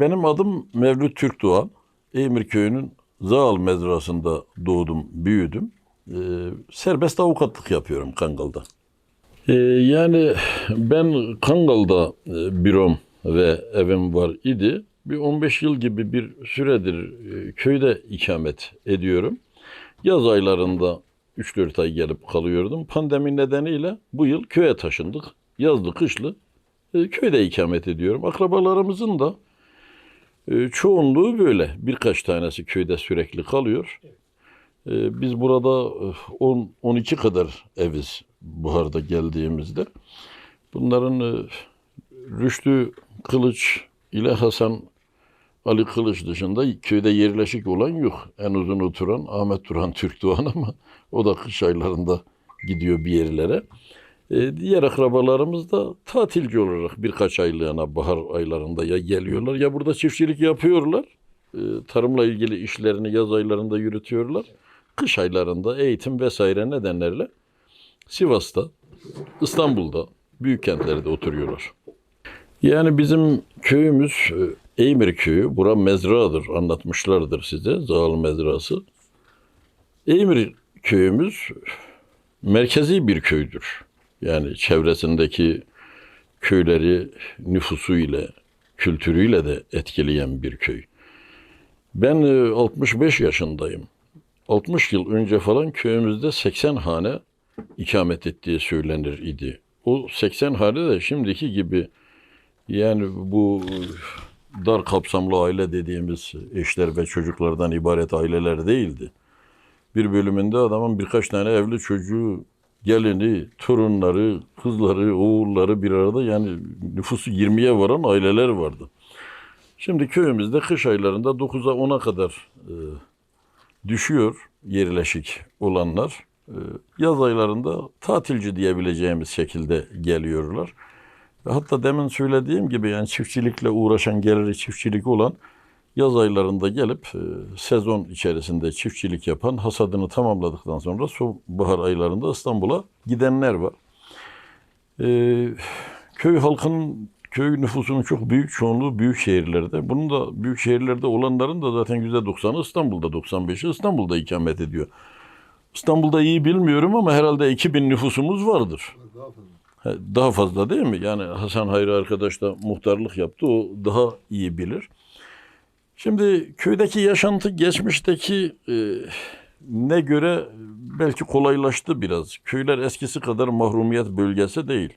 benim adım Mevlüt Türk Doğan. Eymir Köyü'nün Zaal mezrasında doğdum, büyüdüm. Ee, serbest avukatlık yapıyorum Kangal'da. Ee, yani ben Kangal'da e, bürom ve evim var idi. Bir 15 yıl gibi bir süredir e, köyde ikamet ediyorum. Yaz aylarında 3-4 ay gelip kalıyordum. Pandemi nedeniyle bu yıl köye taşındık. Yazlı kışlı e, köyde ikamet ediyorum. Akrabalarımızın da çoğunluğu böyle. Birkaç tanesi köyde sürekli kalıyor. E, Biz burada e, 10 12 kadar eviz buharda geldiğimizde. Bunların e, Rüştü Kılıç ile Hasan Ali Kılıç dışında köyde yerleşik olan yok. En uzun oturan Ahmet Turhan Türk Doğan ama o da kış aylarında gidiyor bir yerlere. E, diğer akrabalarımız da tatilci olarak birkaç aylığına bahar aylarında ya geliyorlar ya burada çiftçilik yapıyorlar. E, tarımla ilgili işlerini yaz aylarında yürütüyorlar. Kış aylarında eğitim vesaire nedenlerle Sivas'ta, İstanbul'da, büyük kentlerde oturuyorlar. Yani bizim köyümüz e, Eymir köyü. Bura mezradır. Anlatmışlardır size. Zaal mezrası. Eymir köyümüz merkezi bir köydür. Yani çevresindeki köyleri nüfusuyla, kültürüyle de etkileyen bir köy. Ben e, 65 yaşındayım. 60 yıl önce falan köyümüzde 80 hane ikamet ettiği söylenir idi. O 80 hane de şimdiki gibi yani bu dar kapsamlı aile dediğimiz eşler ve çocuklardan ibaret aileler değildi. Bir bölümünde adamın birkaç tane evli çocuğu, gelini, torunları, kızları, oğulları bir arada yani nüfusu 20'ye varan aileler vardı. Şimdi köyümüzde kış aylarında 9'a 10'a kadar e, düşüyor yerleşik olanlar. E, yaz aylarında tatilci diyebileceğimiz şekilde geliyorlar. Hatta demin söylediğim gibi yani çiftçilikle uğraşan, geliri çiftçilik olan yaz aylarında gelip e, sezon içerisinde çiftçilik yapan, hasadını tamamladıktan sonra sonbahar aylarında İstanbul'a gidenler var. E, köy halkının, köy nüfusunun çok büyük çoğunluğu büyük şehirlerde. Bunun da büyük şehirlerde olanların da zaten %90'ı İstanbul'da, 95'i İstanbul'da ikamet ediyor. İstanbul'da iyi bilmiyorum ama herhalde 2000 nüfusumuz vardır. He, Daha fazla değil mi? Yani Hasan Hayri arkadaş da muhtarlık yaptı. O daha iyi bilir. Şimdi köydeki yaşantı geçmişteki e, ne göre belki kolaylaştı biraz. Köyler eskisi kadar mahrumiyet bölgesi değil.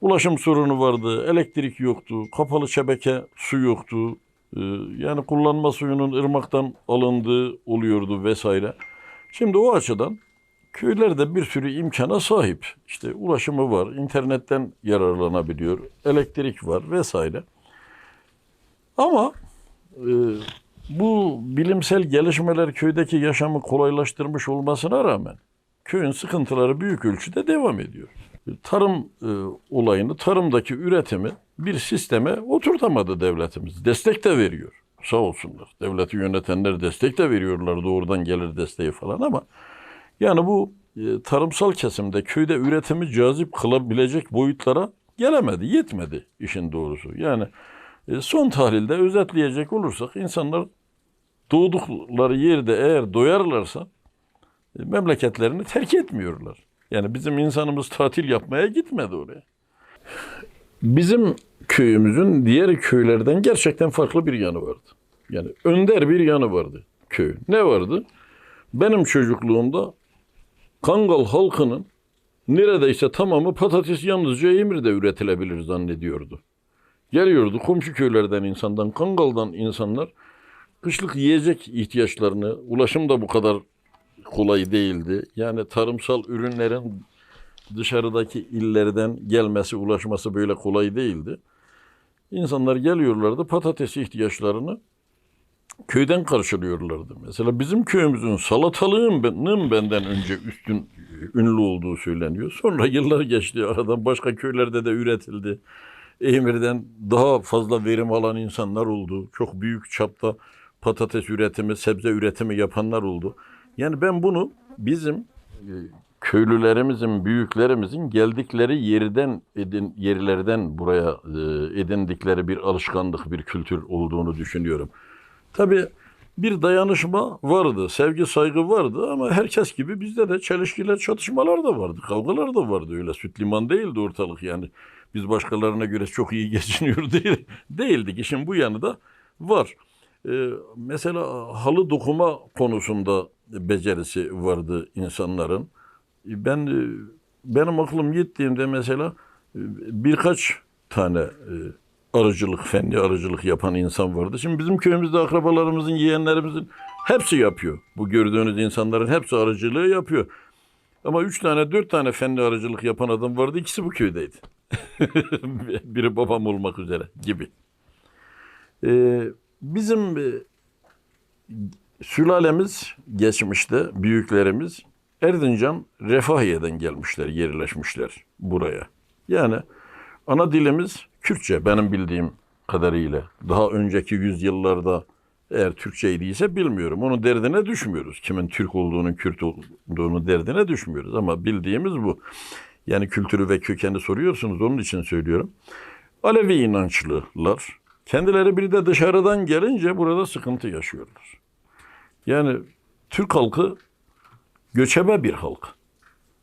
Ulaşım sorunu vardı, elektrik yoktu, kapalı şebeke su yoktu. E, yani kullanma suyunun ırmaktan alındığı oluyordu vesaire. Şimdi o açıdan Köylerde bir sürü imkana sahip. İşte ulaşımı var, internetten yararlanabiliyor, elektrik var vesaire. Ama bu bilimsel gelişmeler köydeki yaşamı kolaylaştırmış olmasına rağmen köyün sıkıntıları büyük ölçüde devam ediyor. Tarım e, olayını, tarımdaki üretimi bir sisteme oturtamadı devletimiz. Destek de veriyor. Sağ olsunlar. Devleti yönetenler destek de veriyorlar doğrudan gelir desteği falan ama yani bu e, tarımsal kesimde köyde üretimi cazip kılabilecek boyutlara gelemedi, yetmedi işin doğrusu. Yani son tahlilde özetleyecek olursak insanlar doğdukları yerde eğer doyarlarsa e, memleketlerini terk etmiyorlar. Yani bizim insanımız tatil yapmaya gitmedi oraya. Bizim köyümüzün diğer köylerden gerçekten farklı bir yanı vardı. Yani önder bir yanı vardı köyün. Ne vardı? Benim çocukluğumda Kangal halkının neredeyse tamamı patates yalnızca Emir'de üretilebilir zannediyordu. Geliyordu komşu köylerden insandan, Kangal'dan insanlar kışlık yiyecek ihtiyaçlarını, ulaşım da bu kadar kolay değildi. Yani tarımsal ürünlerin dışarıdaki illerden gelmesi, ulaşması böyle kolay değildi. İnsanlar geliyorlardı patates ihtiyaçlarını köyden karşılıyorlardı. Mesela bizim köyümüzün salatalığının benden önce üstün ünlü olduğu söyleniyor. Sonra yıllar geçti aradan başka köylerde de üretildi. Emir'den daha fazla verim alan insanlar oldu. Çok büyük çapta patates üretimi, sebze üretimi yapanlar oldu. Yani ben bunu bizim e, köylülerimizin, büyüklerimizin geldikleri yerden edin, yerlerden buraya e, edindikleri bir alışkanlık, bir kültür olduğunu düşünüyorum. Tabii bir dayanışma vardı, sevgi saygı vardı ama herkes gibi bizde de çelişkiler, çatışmalar da vardı, kavgalar da vardı. Öyle süt liman değildi ortalık yani. Biz başkalarına göre çok iyi geçiniyor değil, değildik. İşin bu yanı da var. Ee, mesela halı dokuma konusunda becerisi vardı insanların. Ben e, benim aklım gittiğimde mesela e, birkaç tane e, arıcılık, fenli arıcılık yapan insan vardı. Şimdi bizim köyümüzde akrabalarımızın, yeğenlerimizin hepsi yapıyor. Bu gördüğünüz insanların hepsi arıcılığı yapıyor. Ama üç tane, dört tane fenli arıcılık yapan adam vardı. İkisi bu köydeydi. Biri babam olmak üzere gibi. Ee, bizim e, sülalemiz geçmişte, büyüklerimiz Erzincan, Refahiye'den gelmişler, yerleşmişler buraya. Yani ana dilimiz Kürtçe benim bildiğim kadarıyla. Daha önceki yüzyıllarda eğer Türkçeydiyse bilmiyorum. Onun derdine düşmüyoruz. Kimin Türk olduğunu, Kürt olduğunu derdine düşmüyoruz. Ama bildiğimiz bu. Yani kültürü ve kökeni soruyorsunuz. Onun için söylüyorum. Alevi inançlılar. Kendileri bir de dışarıdan gelince burada sıkıntı yaşıyorlar. Yani Türk halkı göçebe bir halk.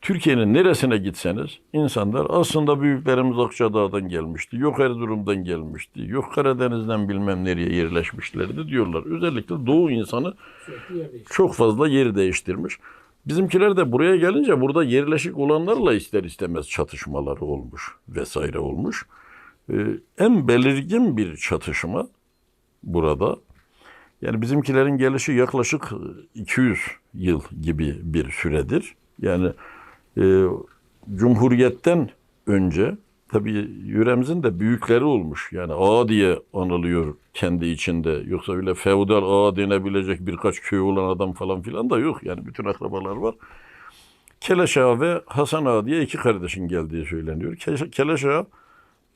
Türkiye'nin neresine gitseniz insanlar aslında büyüklerimiz Akçadağ'dan gelmişti, yok Erzurum'dan gelmişti, yok Karadeniz'den bilmem nereye yerleşmişlerdi diyorlar. Özellikle Doğu insanı çok fazla yer değiştirmiş. Bizimkiler de buraya gelince burada yerleşik olanlarla ister istemez çatışmaları olmuş vesaire olmuş. Ee, en belirgin bir çatışma burada yani bizimkilerin gelişi yaklaşık 200 yıl gibi bir süredir. Yani e, Cumhuriyet'ten önce tabii yöremizin de büyükleri olmuş. Yani ağa diye anılıyor kendi içinde. Yoksa öyle feodal ağa denebilecek birkaç köy olan adam falan filan da yok. Yani bütün akrabalar var. Keleş Ağa ve Hasan Ağa diye iki kardeşin geldiği söyleniyor. Ke- Keleş Ağa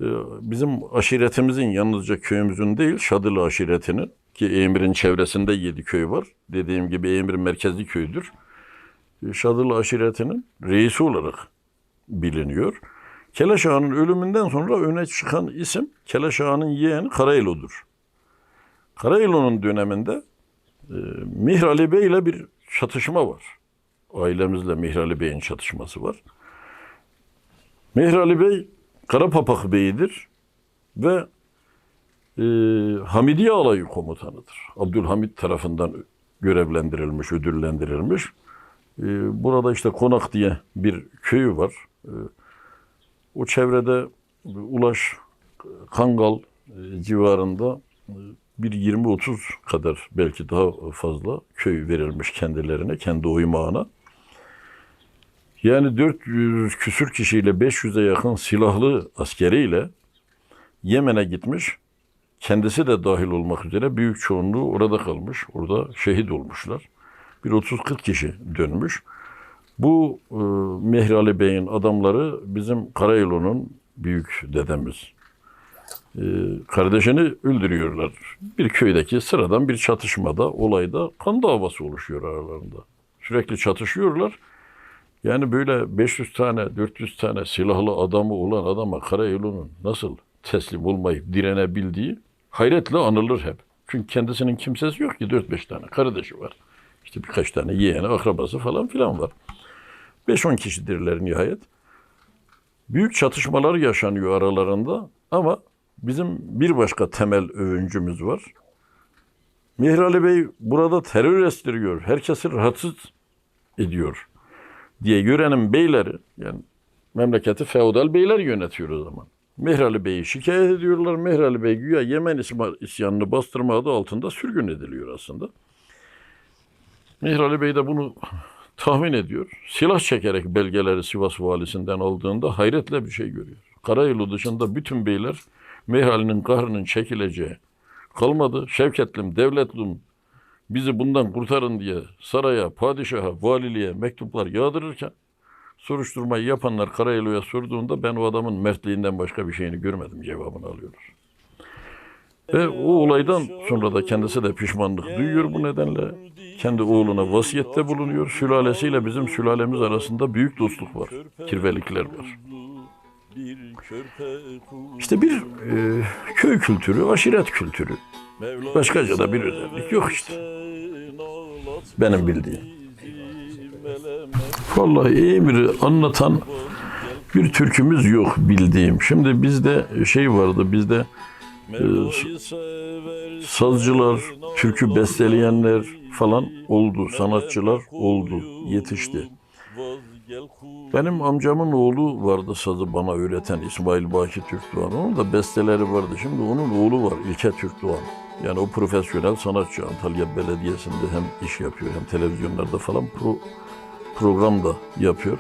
e, bizim aşiretimizin yalnızca köyümüzün değil Şadılı aşiretinin ki Emir'in çevresinde yedi köy var. Dediğim gibi Emir merkezli köydür. Şadılı aşiretinin reisi olarak biliniyor. Keleş ölümünden sonra öne çıkan isim Keleş Ağa'nın yeğeni Karaylo'dur. Karaylo'nun döneminde e, Mihrali Bey ile bir çatışma var. Ailemizle Mihrali Bey'in çatışması var. Mihrali Bey Karapapak Bey'idir ve e, Hamidiye Alayı komutanıdır. Abdülhamit tarafından görevlendirilmiş, ödüllendirilmiş. E, burada işte Konak diye bir köyü var. E, o çevrede Ulaş, Kangal e, civarında e, bir 20-30 kadar belki daha fazla köy verilmiş kendilerine, kendi oymağına. Yani 400 küsür kişiyle 500'e yakın silahlı askeriyle Yemen'e gitmiş. Kendisi de dahil olmak üzere büyük çoğunluğu orada kalmış. Orada şehit olmuşlar. Bir 30-40 kişi dönmüş. Bu e, Mehri Bey'in adamları bizim Karayolu'nun büyük dedemiz. E, kardeşini öldürüyorlar. Bir köydeki sıradan bir çatışmada, olayda kan davası oluşuyor aralarında. Sürekli çatışıyorlar. Yani böyle 500 tane, 400 tane silahlı adamı olan adama Karayolu'nun nasıl teslim olmayıp direnebildiği hayretle anılır hep. Çünkü kendisinin kimsesi yok ki 4-5 tane kardeşi var. İşte birkaç tane yeğeni, akrabası falan filan var. 5-10 kişidirler nihayet. Büyük çatışmalar yaşanıyor aralarında ama bizim bir başka temel övüncümüz var. Mihrali Bey burada terör estiriyor, herkesi rahatsız ediyor diye yörenin beyleri, yani memleketi feodal beyler yönetiyor o zaman. Mehrali Bey'i şikayet ediyorlar. Mehrali Bey güya Yemen isyanını bastırma adı altında sürgün ediliyor aslında. Mehrali Bey de bunu tahmin ediyor. Silah çekerek belgeleri Sivas valisinden aldığında hayretle bir şey görüyor. Karayolu dışında bütün beyler Mehrali'nin kahrının çekileceği kalmadı. Şevketlim, devletlim bizi bundan kurtarın diye saraya, padişaha, valiliğe mektuplar yağdırırken soruşturmayı yapanlar Karayolu'ya sorduğunda ben o adamın mertliğinden başka bir şeyini görmedim cevabını alıyorlar. Ve o olaydan sonra da kendisi de pişmanlık duyuyor bu nedenle kendi oğluna vasiyette bulunuyor. Sülalesiyle bizim sülalemiz arasında büyük dostluk var. Kirvelikler var. İşte bir e, köy kültürü, aşiret kültürü. Başkaca da bir özellik yok işte. Benim bildiğim. Vallahi Emir'i anlatan bir türkümüz yok bildiğim. Şimdi bizde şey vardı, bizde e, sazcılar, türkü besteleyenler falan oldu, sanatçılar oldu, yetişti. Benim amcamın oğlu vardı sazı bana öğreten İsmail Baki Türkdoğan. Onun da besteleri vardı. Şimdi onun oğlu var İlke Türkdoğan. Yani o profesyonel sanatçı Antalya Belediyesi'nde hem iş yapıyor hem televizyonlarda falan pro, program da yapıyor.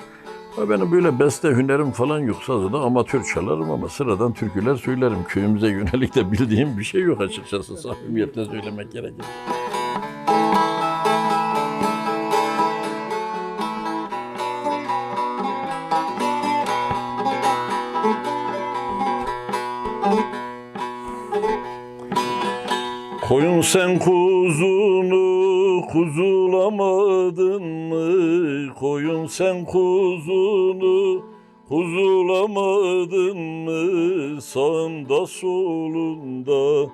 Ha benim böyle beste hünerim falan yok. Sazı amatör çalarım ama sıradan türküler söylerim. Köyümüze yönelik de bildiğim bir şey yok açıkçası. Samimiyetle söylemek gerekir. Koyun sen kuzunu kuzulamadın mı? Koyun sen kuzunu kuzulamadın mı? Sağında solunda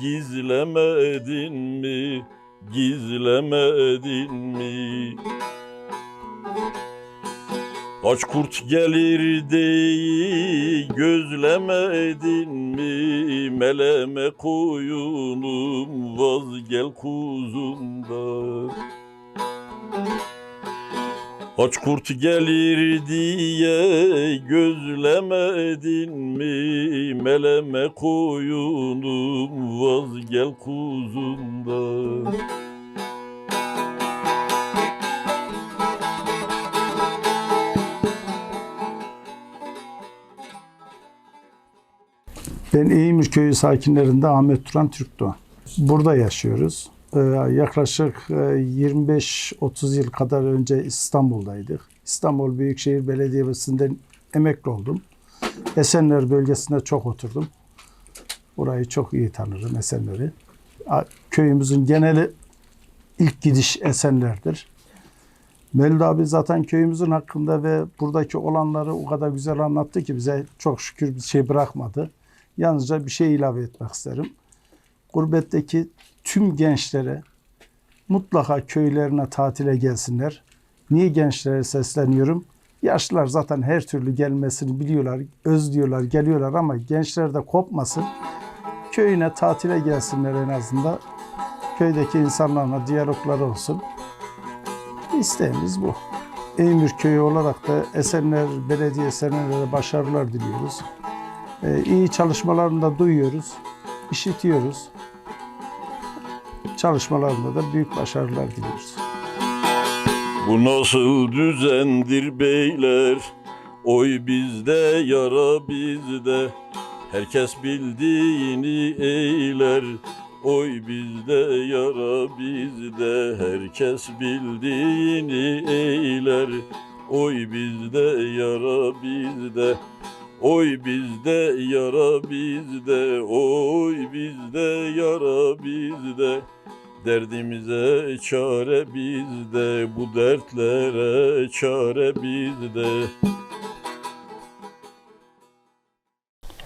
gizlemedin mi? Gizlemedin mi? Kaç kurt gelir diye gözlemedin mi? Meleme koyunum vaz gel kuzumdan. Kaç kurt gelir diye gözlemedin mi? Meleme koyunum vaz gel kuzumdan. Ben Eğimir Köyü sakinlerinde Ahmet Turan Türkdoğan. Burada yaşıyoruz. Ee, yaklaşık e, 25-30 yıl kadar önce İstanbul'daydık. İstanbul Büyükşehir Belediyesi'nden emekli oldum. Esenler bölgesinde çok oturdum. Burayı çok iyi tanırım Esenler'i. Köyümüzün geneli ilk gidiş Esenler'dir. Melih abi zaten köyümüzün hakkında ve buradaki olanları o kadar güzel anlattı ki bize çok şükür bir şey bırakmadı. Yalnızca bir şey ilave etmek isterim. Gurbetteki tüm gençlere mutlaka köylerine tatile gelsinler. Niye gençlere sesleniyorum? Yaşlılar zaten her türlü gelmesini biliyorlar, özlüyorlar, geliyorlar ama gençler de kopmasın. Köyüne tatile gelsinler en azından. Köydeki insanlarla diyalogları olsun. İsteğimiz bu. Eymür Köyü olarak da Esenler Belediye Seneler'e başarılar diliyoruz. Ee, iyi çalışmalarını da duyuyoruz, işitiyoruz. Çalışmalarında da büyük başarılar diliyoruz. Bu nasıl düzendir beyler? Oy bizde yara bizde. Herkes bildiğini eyler. Oy bizde yara bizde. Herkes bildiğini eyler. Oy bizde yara bizde. Oy bizde yara bizde. Oy bizde yara bizde. Derdimize çare bizde, bu dertlere çare bizde.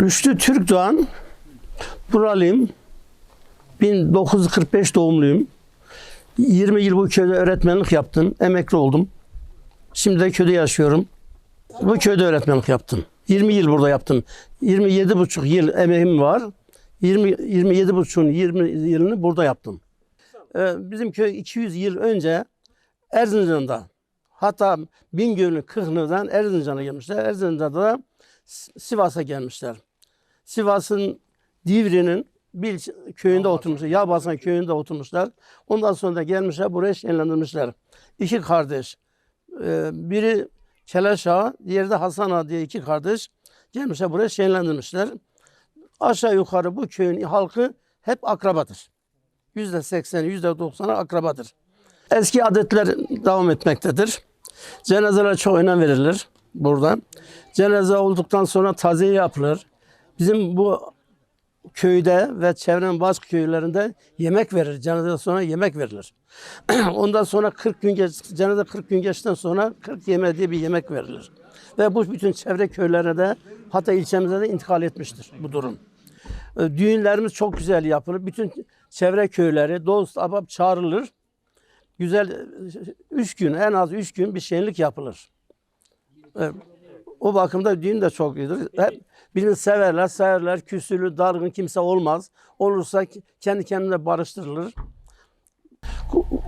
Rüştü Türkdoğan, buralıyım. 1945 doğumluyum. 20 yıl bu köyde öğretmenlik yaptım. Emekli oldum. Şimdi de köyde yaşıyorum. Bu köyde öğretmenlik yaptım. 20 yıl burada yaptım. 27 buçuk yıl emeğim var. 20 27 buçuğun 20 yılını burada yaptım. Ee, bizim köy 200 yıl önce Erzincan'da hatta Bingöl'ün Kıhnı'dan Erzincan'a gelmişler. Erzincan'da da Sivas'a gelmişler. Sivas'ın Divri'nin bir köyünde oturmuşlar. Yağbasan köyünde oturmuşlar. Ondan sonra da gelmişler buraya şenlendirmişler. İki kardeş. Ee, biri Keleş Ağa, diğeri de Hasan Ağa diye iki kardeş gelmişler buraya şenlendirmişler. Aşağı yukarı bu köyün halkı hep akrabadır. Yüzde sekseni, yüzde doksanı akrabadır. Eski adetler devam etmektedir. Cenazelere çok önem verilir burada. Cenaze olduktan sonra taziye yapılır. Bizim bu köyde ve çevrenin başka köylerinde yemek verir. Cenazeden sonra yemek verilir. Ondan sonra 40 gün geç, cenaze 40 gün geçtikten sonra 40 yeme diye bir yemek verilir. Ve bu bütün çevre köylerine de hatta ilçemize de intikal etmiştir bu durum. Düğünlerimiz çok güzel yapılır. Bütün çevre köyleri dost abab çağrılır. Güzel e, üç gün en az üç gün bir şenlik yapılır. E, O bakımda düğün de çok iyidir. Hep birbirini severler, severler. Küsülü, dargın kimse olmaz. Olursa kendi kendine barıştırılır.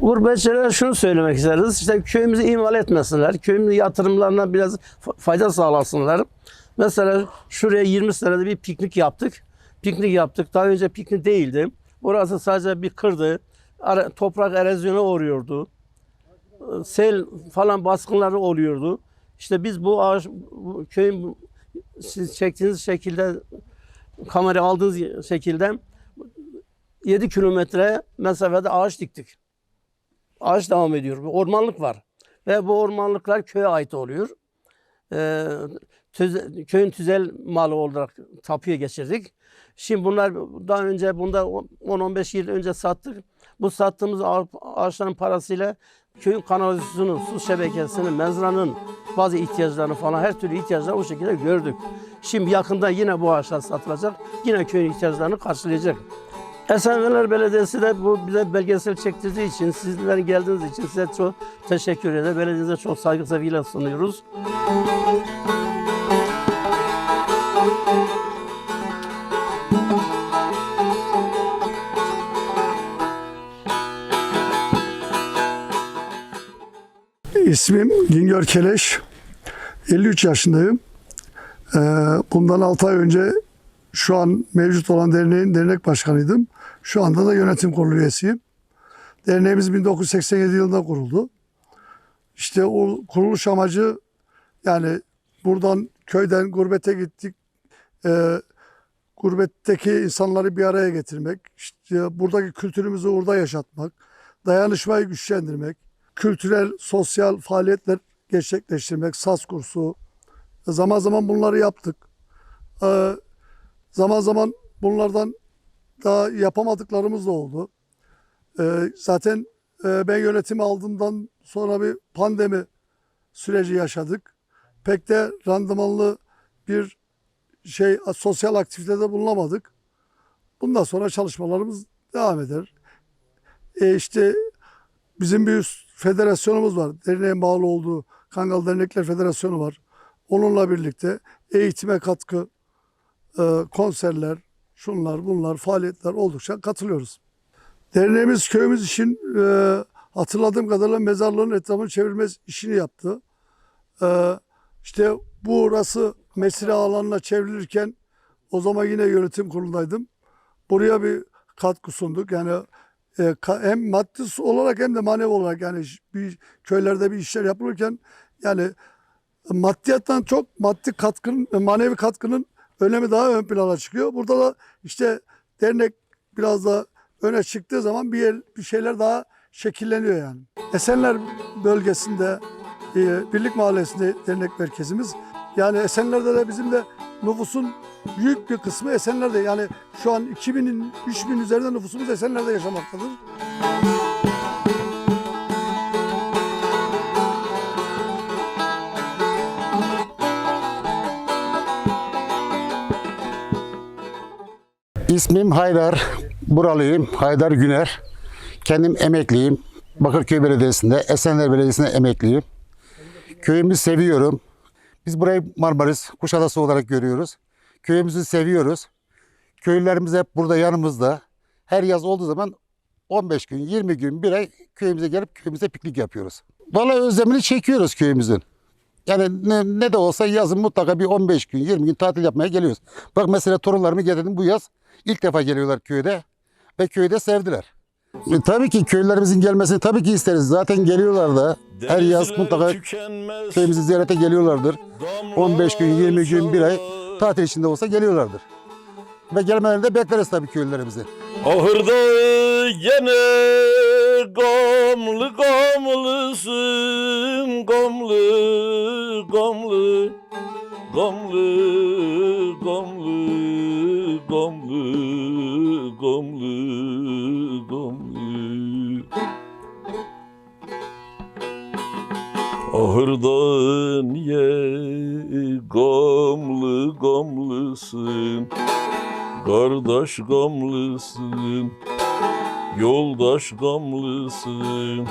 Gurbetçilere şunu söylemek isteriz. İşte köyümüzü ihmal etmesinler. Köyümüzün yatırımlarına biraz fa- fayda sağlasınlar. Mesela şuraya 20 senede bir piknik yaptık. Piknik yaptık. Daha önce piknik değildi. Orası sadece bir kırdı. Toprak erozyona uğruyordu. Ee, Sel falan baskınları oluyordu. İşte biz bu ağaç, bu köyün siz çektiğiniz şekilde kamera aldığınız şekilde 7 kilometre mesafede ağaç diktik. Ağaç devam ediyor. Bir ormanlık var. Ve bu ormanlıklar köye ait oluyor. Ee, tüze- köyün tüzel malı olarak tapuya geçirdik. Şimdi bunlar daha önce bunda 10-15 yıl önce sattık. Bu sattığımız ağa- ağaçların parasıyla köyün kanalizasyonu, su şebekesini, mezranın bazı ihtiyaçlarını falan her türlü ihtiyaçları o şekilde gördük. Şimdi yakında yine bu ağaçlar satılacak. Yine köyün ihtiyaçlarını karşılayacak. Esenler Belediyesi de bu bize belgesel çektirdiği için, sizlerin geldiğiniz için size çok teşekkür ederim. Belediyemize çok saygı sevgiyle sunuyoruz. İsmim Güngör Keleş. 53 yaşındayım. Ee, Bundan 6 ay önce şu an mevcut olan derneğin dernek başkanıydım. Şu anda da yönetim kurulu üyesiyim. Derneğimiz 1987 yılında kuruldu. İşte o kuruluş amacı yani buradan köyden gurbete gittik. Ee, gurbetteki insanları bir araya getirmek, işte buradaki kültürümüzü orada yaşatmak, dayanışmayı güçlendirmek, kültürel, sosyal faaliyetler gerçekleştirmek, saz kursu. Zaman zaman bunları yaptık. Ee, zaman zaman bunlardan daha yapamadıklarımız da oldu. Ee, zaten e, ben yönetimi aldığımdan sonra bir pandemi süreci yaşadık. Pek de randımanlı bir şey sosyal aktivitede bulunamadık. Bundan sonra çalışmalarımız devam eder. E işte Bizim bir üst federasyonumuz var. Derneğin bağlı olduğu Kangal Dernekler Federasyonu var. Onunla birlikte eğitime katkı, e, konserler, şunlar bunlar faaliyetler oldukça katılıyoruz. Derneğimiz köyümüz için e, hatırladığım kadarıyla mezarlığın etrafını çevirme işini yaptı. E, işte burası mesire alanına çevrilirken o zaman yine yönetim kurulundaydım. Buraya bir katkı sunduk. Yani e, hem maddi olarak hem de manevi olarak yani bir köylerde bir işler yapılırken yani maddiyattan çok maddi katkının, e, manevi katkının önemi daha ön plana çıkıyor. Burada da işte dernek biraz da öne çıktığı zaman bir, yer, bir şeyler daha şekilleniyor yani. Esenler bölgesinde e, Birlik Mahallesi'nde dernek merkezimiz. Yani Esenler'de de bizim de nüfusun büyük bir kısmı Esenler'de. Yani şu an 2000'in 3000 üzerinde nüfusumuz Esenler'de yaşamaktadır. İsmim Haydar. Buralıyım. Haydar Güner. Kendim emekliyim. Bakırköy Belediyesi'nde, Esenler Belediyesi'nde emekliyim. Köyümü seviyorum. Biz burayı Marmaris, Kuşadası olarak görüyoruz. Köyümüzü seviyoruz. Köylülerimiz hep burada yanımızda. Her yaz olduğu zaman 15 gün, 20 gün, bir ay köyümüze gelip köyümüze piknik yapıyoruz. Vallahi özlemini çekiyoruz köyümüzün. Yani ne, ne de olsa yazın mutlaka bir 15 gün, 20 gün tatil yapmaya geliyoruz. Bak mesela torunlarımı getirdim bu yaz. ilk defa geliyorlar köyde ve köyde sevdiler. E, tabii ki köylülerimizin gelmesini tabii ki isteriz. Zaten geliyorlar da. Her yaz mutlaka köyümüzü ziyarete geliyorlardır. 15 gün, 20 gün, bir ay tatil içinde olsa geliyorlardır. Ve gelmelerini de bekleriz tabii köylülerimizi. Ahırda gene gamlı gamlısın gamlı gamlı gamlı Ahırda niye gamlı gamlısın Kardeş gamlısın Yoldaş gamlısın